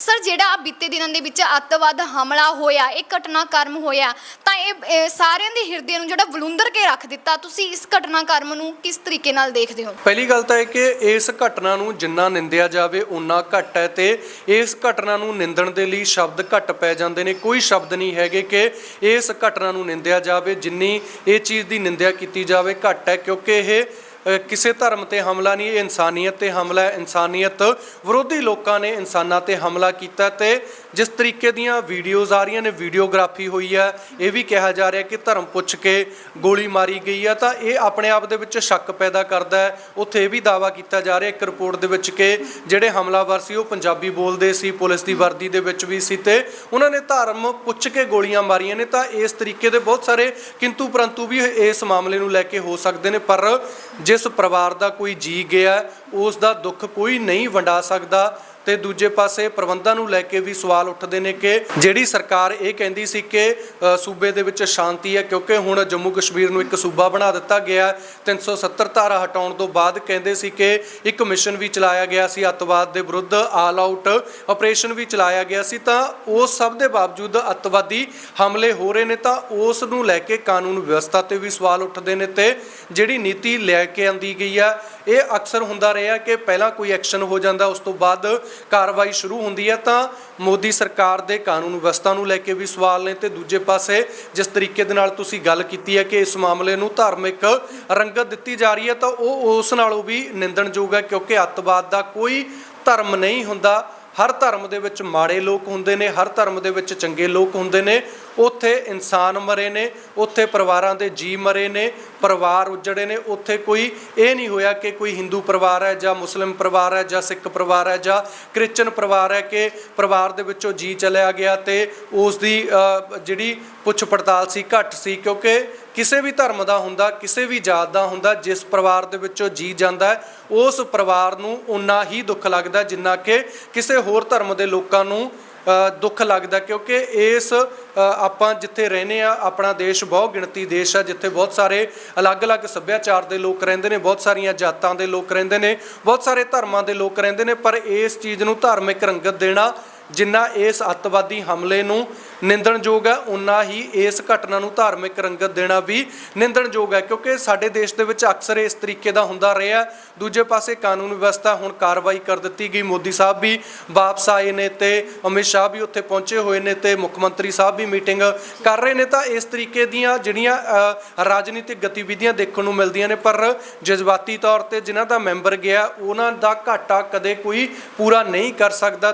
Sir, ਜਿਹੜਾ ਬੀਤੇ ਦਿਨਾਂ ਦੇ ਵਿੱਚ ਅੱਤਵਾਦ ਹਮਲਾ ਹੋਇਆ, ਇਹ ਘਟਨਾਕ੍ਰਮ ਹੋਇਆ, ਤਾਂ ਇਹ ਸਾਰਿਆਂ ਦੇ ਹਿਰਦੇ ਨੂੰ ਜਿਹੜਾ ਵਲੂੰਦਰ ਕੇ ਰੱਖ ਦਿੱਤਾ, ਤੁਸੀਂ ਇਸ ਘਟਨਾਕ੍ਰਮ ਨੂੰ ਕਿਸ ਤਰੀਕੇ ਨਾਲ ਦੇਖਦੇ ਹੋ? ਪਹਿਲੀ ਗੱਲ ਤਾਂ ਇਹ ਕਿ ਇਸ ਘਟਨਾ ਨੂੰ ਜਿੰਨਾ ਨਿੰਦਿਆ ਜਾਵੇ ਉਨਾ ਘੱਟ ਹੈ ਤੇ ਇਸ ਘਟਨਾ ਨੂੰ ਨਿੰਦਣ ਦੇ ਲਈ ਸ਼ਬਦ ਘੱਟ ਪੈ ਜਾਂਦੇ ਨੇ। ਕੋਈ ਸ਼ਬਦ ਨਹੀਂ ਹੈਗੇ ਕਿ ਇਸ ਘਟਨਾ ਨੂੰ ਨਿੰਦਿਆ ਜਾਵੇ, ਜਿੰਨੀ ਇਹ ਚੀਜ਼ ਦੀ ਨਿੰਦਿਆ ਕੀਤੀ ਜਾਵੇ, ਘੱਟ ਹੈ, ਕਿਉਂਕਿ ਇਹ ਕਿਸੇ ਧਰਮ ਤੇ ਹਮਲਾ ਨਹੀਂ, ਇਹ ਇਨਸਾਨੀਅਤ ਤੇ ਹਮਲਾ ਹੈ। ਇਨਸਾਨੀਅਤ ਵਿਰੋਧੀ ਲੋਕਾਂ ਨੇ ਇਨਸਾਨਾਂ ਤੇ ਹਮਲਾ ਕੀਤਾ ਤੇ ਜਿਸ ਤਰੀਕੇ ਦੀਆਂ ਵੀਡੀਓਜ਼ ਆ ਰਹੀਆਂ ਨੇ, ਵੀਡੀਓਗ੍ਰਾਫੀ ਹੋਈ ਹੈ, ਇਹ ਵੀ ਕਿਹਾ ਜਾ ਰਿਹਾ ਕਿ ਧਰਮ ਪੁੱਛ ਕੇ ਗੋਲੀ ਮਾਰੀ ਗਈ ਹੈ। ਤਾਂ ਇਹ ਆਪਣੇ ਆਪ ਦੇ ਵਿੱਚ ਸ਼ੱਕ ਪੈਦਾ ਕਰਦਾ ਹੈ। ਉੱਥੇ ਇਹ ਵੀ ਦਾਵਾ ਕੀਤਾ ਜਾ ਰਿਹਾ, ਇੱਕ ਰਿਪੋਰਟ ਦੇ ਵਿੱਚ ਕਿ ਜਿਹੜੇ ਹਮਲਾਵਰ ਸੀ, ਉਹ ਪੰਜਾਬੀ ਬੋਲਦੇ ਸੀ, ਪੁਲਿਸ ਦੀ ਵਰਦੀ ਦੇ ਵਿੱਚ ਵੀ ਸੀ ਤੇ ਉਹਨਾਂ ਨੇ ਧਰਮ ਪੁੱਛ ਕੇ ਗੋਲੀਆਂ ਮਾਰੀਆਂ ਨੇ। ਤਾਂ ਇਸ ਤਰੀਕੇ ਦੇ ਬਹੁਤ ਸਾਰੇ ਕਿੰਤੂ ਪਰੰਤੂ ਵੀ ਇਸ ਮਾਮਲੇ ਨੂੰ ਲੈ ਕੇ ਹੋ ਸਕਦੇ ਨੇ। ਪਰ ਜਿਸ ਪਰਿਵਾਰ ਦਾ ਕੋਈ ਜੀ ਗਿਆ ਉਸ ਦਾ ਦੁੱਖ ਕੋਈ ਨਹੀਂ ਵੰਡਾ ਸਕਦਾ ਤੇ ਦੂਜੇ ਪਾਸੇ ਪ੍ਰਬੰਧਾਂ ਨੂੰ ਲੈ ਕੇ ਵੀ ਸਵਾਲ ਉੱਠਦੇ ਨੇ ਕਿ ਜਿਹੜੀ ਸਰਕਾਰ ਇਹ ਕਹਿੰਦੀ ਸੀ ਕਿ ਸੂਬੇ ਦੇ ਵਿੱਚ ਸ਼ਾਂਤੀ ਹੈ, ਕਿਉਂਕਿ ਹੁਣ ਜੰਮੂ ਕਸ਼ਮੀਰ ਨੂੰ ਇੱਕ ਸੂਬਾ ਬਣਾ ਦਿੱਤਾ ਗਿਆ ਹੈ। 370 ਧਾਰਾ ਹਟਾਉਣ ਤੋਂ ਬਾਅਦ ਕਹਿੰਦੇ ਸੀ ਕਿ ਇੱਕ ਮਿਸ਼ਨ ਵੀ ਚਲਾਇਆ ਗਿਆ ਸੀ, ਅੱਤਵਾਦ ਦੇ ਵਿਰੁੱਧ ਆਲ ਆਊਟ ਆਪਰੇਸ਼ਨ ਵੀ ਚਲਾਇਆ ਗਿਆ ਸੀ ਤਾਂ ਉਸ ਸਭ ਦੇ ਬਾਵਜੂਦ ਅੱਤਵਾਦੀ ਹਮਲੇ ਹੋ ਰਹੇ ਨੇ, ਤਾਂ ਉਸ ਨੂੰ ਲੈ ਕੇ ਕਾਨੂੰਨ ਵਿਵਸਥਾ ਤੇ ਵੀ ਸਵਾਲ ਉੱਠਦੇ ਨੇ ਤੇ ਜਿਹੜੀ ਨੀਤੀ ਲੈ ਕੇ ਆਂਦੀ ਗਈ ਆ ਇਹ ਅਕਸਰ ਹੁੰਦਾ ਰਿਹਾ ਕਿ ਪਹਿਲਾਂ ਕੋਈ ਐਕਸ਼ਨ ਹੋ ਜਾਂਦਾ, ਉਸ ਤੋਂ ਬਾਅਦ ਕਾਰਵਾਈ ਸ਼ੁਰੂ ਹੁੰਦੀ ਹੈ, ਤਾਂ ਮੋਦੀ ਸਰਕਾਰ ਦੇ ਕਾਨੂੰਨ ਵਿਵਸਥਾ ਨੂੰ ਲੈ ਕੇ ਵੀ ਸਵਾਲ ਨੇ। ਤੇ ਦੂਜੇ ਪਾਸੇ, ਜਿਸ ਤਰੀਕੇ ਦੇ ਨਾਲ ਤੁਸੀਂ ਗੱਲ ਕੀਤੀ ਹੈ ਕਿ ਇਸ ਮਾਮਲੇ ਨੂੰ ਧਾਰਮਿਕ ਰੰਗਤ ਦਿੱਤੀ ਜਾ ਰਹੀ ਹੈ, ਤਾਂ ਉਹ ਉਸ ਨਾਲੋਂ ਵੀ ਨਿੰਦਣਯੋਗ ਹੈ, ਕਿਉਂਕਿ ਅੱਤਵਾਦ ਦਾ ਕੋਈ ਧਰਮ ਨਹੀਂ ਹੁੰਦਾ। ਹਰ ਧਰਮ ਦੇ ਵਿੱਚ ਮਾੜੇ ਲੋਕ ਹੁੰਦੇ ਨੇ, ਹਰ ਧਰਮ ਦੇ ਵਿੱਚ ਚੰਗੇ ਲੋਕ ਹੁੰਦੇ ਨੇ। ਉੱਥੇ ਇਨਸਾਨ ਮਰੇ ਨੇ, ਉੱਥੇ ਪਰਿਵਾਰਾਂ ਦੇ ਜੀ ਮਰੇ ਨੇ, ਪਰਿਵਾਰ ਉਜੜੇ ਨੇ। ਉੱਥੇ ਕੋਈ ਇਹ ਨਹੀਂ ਹੋਇਆ ਕਿ ਕੋਈ ਹਿੰਦੂ ਪਰਿਵਾਰ ਹੈ ਜਾਂ ਮੁਸਲਿਮ ਪਰਿਵਾਰ ਹੈ ਜਾਂ ਸਿੱਖ ਪਰਿਵਾਰ ਹੈ ਜਾਂ ਕ੍ਰਿਸਚਨ ਪਰਿਵਾਰ ਹੈ ਕਿ ਪਰਿਵਾਰ ਦੇ ਵਿੱਚੋਂ ਜੀ ਚਲਿਆ ਗਿਆ ਤੇ ਉਸ ਦੀ ਜਿਹੜੀ ਪੁੱਛ ਪੜਤਾਲ ਸੀ, ਘੱਟ ਸੀ ਕਿਉਂਕਿ ਕਿਸੇ ਵੀ ਧਰਮ ਦਾ ਹੁੰਦਾ, ਕਿਸੇ ਵੀ ਜਾਤ ਦਾ ਹੁੰਦਾ, ਜਿਸ ਪਰਿਵਾਰ ਦੇ ਵਿੱਚੋਂ ਜੀ ਜਾਂਦਾ ਹੈ, ਉਸ ਪਰਿਵਾਰ ਨੂੰ ਉਨਾ ਹੀ ਦੁੱਖ ਲੱਗਦਾ ਜਿੰਨਾ ਕਿ ਕਿਸੇ ਹੋਰ ਧਰਮ ਦੇ ਲੋਕਾਂ ਨੂੰ ਦੁੱਖ ਲੱਗਦਾ ਕਿਉਂਕਿ ਇਸ ਆਪਾਂ ਜਿੱਥੇ ਰਹਿੰਦੇ ਆ ਆਪਣਾ ਦੇਸ਼ ਬਹੁ ਗਿਣਤੀ ਦੇਸ਼ ਆ ਜਿੱਥੇ ਬਹੁਤ ਸਾਰੇ ਅਲੱਗ-ਅਲੱਗ ਸੱਭਿਆਚਾਰ ਦੇ ਲੋਕ ਰਹਿੰਦੇ ਨੇ, ਬਹੁਤ ਸਾਰੀਆਂ ਜਾਤਾਂ ਦੇ ਲੋਕ ਰਹਿੰਦੇ ਨੇ, ਬਹੁਤ ਸਾਰੇ ਧਰਮਾਂ ਦੇ ਲੋਕ ਰਹਿੰਦੇ ਨੇ, ਪਰ ਇਸ ਚੀਜ਼ ਨੂੰ ਧਾਰਮਿਕ ਰੰਗਤ ਦੇਣਾ ਜਿੰਨਾ ਇਸ ਅੱਤਵਾਦੀ ਹਮਲੇ ਨੂੰ ਨਿੰਦਣਯੋਗ ਹੈ ਉਨਾ ਹੀ ਇਸ ਘਟਨਾ ਨੂੰ ਧਾਰਮਿਕ ਰੰਗਤ ਦੇਣਾ ਵੀ ਨਿੰਦਣਯੋਗ ਹੈ, ਕਿਉਂਕਿ ਸਾਡੇ ਦੇਸ਼ ਦੇ ਵਿੱਚ ਅਕਸਰ ਇਸ ਤਰੀਕੇ ਦਾ ਹੁੰਦਾ ਰਿਹਾ ਦੂਜੇ ਪਾਸੇ ਕਾਨੂੰਨ ਵਿਵਸਥਾ ਹੁਣ ਕਾਰਵਾਈ ਕਰ ਦਿੱਤੀ ਗਈ। ਮੋਦੀ ਸਾਹਿਬ ਵੀ ਵਾਪਸ ਆਏ ਨੇ ਤੇ ਅਮਿਤ ਸ਼ਾਹ ਵੀ ਉੱਥੇ ਪਹੁੰਚੇ ਹੋਏ ਨੇ ਤੇ ਮੁੱਖ ਮੰਤਰੀ ਸਾਹਿਬ ਵੀ ਮੀਟਿੰਗ ਕਰ ਰਹੇ ਨੇ। ਤਾਂ ਇਸ ਤਰੀਕੇ ਦੀਆਂ ਜਿਹੜੀਆਂ ਰਾਜਨੀਤਿਕ ਗਤੀਵਿਧੀਆਂ ਦੇਖਣ ਨੂੰ ਮਿਲਦੀਆਂ ਨੇ, ਪਰ ਜਜ਼ਬਾਤੀ ਤੌਰ ਤੇ ਜਿਨ੍ਹਾਂ ਦਾ ਮੈਂਬਰ ਗਿਆ, ਉਹਨਾਂ ਦਾ ਘਾਟਾ ਕਦੇ ਕੋਈ ਪੂਰਾ ਨਹੀਂ ਕਰ ਸਕਦਾ।